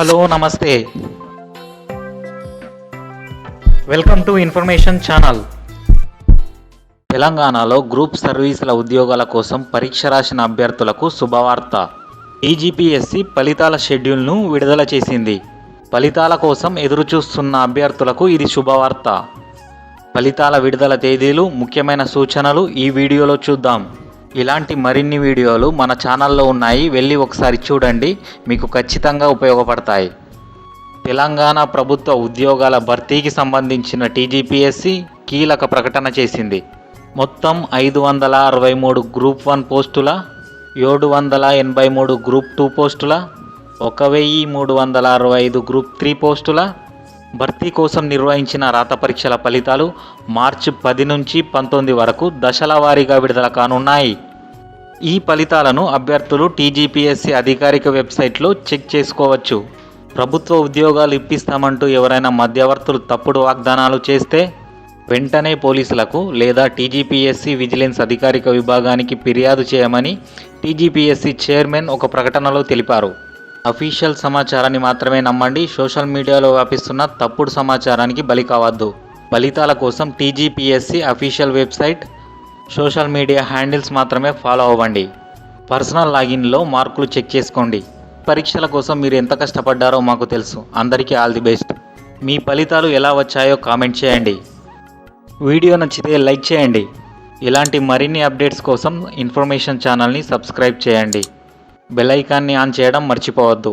Hello నమస్తే. Welcome to information channel తెలంగాణలో group సర్వీసుల ఉద్యోగాల కోసం పరీక్ష రాసిన అభ్యర్థులకు శుభవార్త. ఈజీపీఎస్సి ఫలితాల షెడ్యూల్ను విడుదల చేసింది. ఫలితాల కోసం ఎదురుచూస్తున్న అభ్యర్థులకు ఇది శుభవార్త. ఫలితాల విడుదల తేదీలు ముఖ్యమైన సూచనలు ఈ వీడియోలో చూద్దాం. ఇలాంటి మరిన్ని వీడియోలు మన ఛానల్లో ఉన్నాయి. వెళ్ళి ఒకసారి చూడండి. మీకు ఖచ్చితంగా ఉపయోగపడతాయి. తెలంగాణ ప్రభుత్వ ఉద్యోగాల భర్తీకి సంబంధించిన టీజీపీఎస్సి కీలక ప్రకటన చేసింది. మొత్తం ఐదు వందల అరవై మూడు గ్రూప్ వన్ పోస్టుల ఏడు వందల ఎనభై మూడు గ్రూప్ టూ పోస్టుల ఒక వెయ్యి మూడు వందల అరవై ఐదు గ్రూప్ త్రీ పోస్టుల భర్తీ కోసం నిర్వహించిన రాత పరీక్షల ఫలితాలు మార్చి పది నుంచి పంతొమ్మిది వరకు దశల వారీగా విడుదల కానున్నాయి. ఈ ఫలితాలను అభ్యర్థులు టీజీపీఎస్సీ అధికారిక వెబ్సైట్లో చెక్ చేసుకోవచ్చు. ప్రభుత్వ ఉద్యోగాలు ఇప్పిస్తామంటూ ఎవరైనా మధ్యవర్తులు తప్పుడు వాగ్దానాలు చేస్తే వెంటనే పోలీసులకు లేదా టీజీపీఎస్సీ విజిలెన్స్ అధికారిక విభాగానికి ఫిర్యాదు చేయమని టీజీపీఎస్సీ చైర్మన్ ఒక ప్రకటనలో తెలిపారు. అఫీషియల్ సమాచారాన్ని మాత్రమే నమ్మండి. సోషల్ మీడియాలో వ్యాపిస్తున్న తప్పుడు సమాచారానికి బలి కావద్దు. ఫలితాల కోసం TGPSC official website social media handles మాత్రమే ఫాలో అవ్వండి. పర్సనల్ లాగిన్లో మార్కులు చెక్ చేసుకోండి. పరీక్షల కోసం మీరు ఎంత కష్టపడ్డారో మాకు తెలుసు. అందరికీ ఆల్ ది బెస్ట్. మీ ఫలితాలు ఎలా వచ్చాయో కామెంట్ చేయండి. వీడియో నచ్చితే లైక్ చేయండి. ఇలాంటి మరిన్ని అప్డేట్స్ కోసం ఇన్ఫర్మేషన్ ఛానల్ని సబ్స్క్రైబ్ చేయండి. బెల్ ఐకాన్ని ఆన్ చేయడం మర్చిపోవద్దు.